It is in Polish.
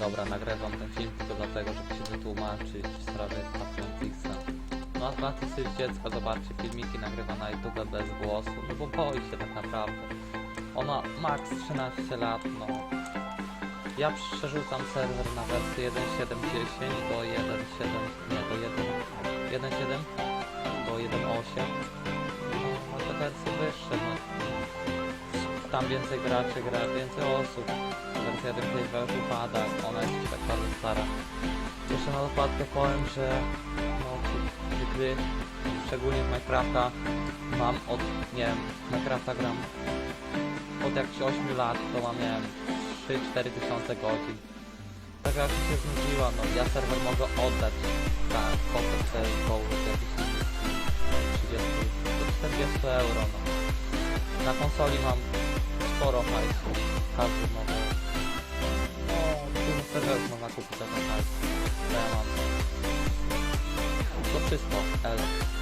Dobra, nagrywam ten film tylko dlatego, żeby się wytłumaczyć w sprawie Atlantixa. No Atlantis jest dziecko, zobaczcie, filmiki nagrywa na YouTube bez głosu, no bo boi się tak naprawdę. Ona max 13 lat, no. Ja przerzucam serwer na wersję 1.7.10 do 1.7, nie, do 1, 1.7 do 1.8. Tam więcej graczy gra, więcej osób. Wersja 1.5 już upada, ona jest tak bardzo stara. Jeszcze na dopadkę powiem, że no, gry, szczególnie w Minecrafta, mam od, nie wiem, Minecrafta gram od jakichś 8 lat, to mam, nie wiem, 3-4 tysiące godzin. Jak mi się znudziła, no ja serwer mogę oddać na kwotę CSGO jakiś 30 do 40 euro, no. Na konsoli mam sporo hajsu, każdy może, no, dużo serwerów można kupić za ten to ja mam. To wszystko, Elo.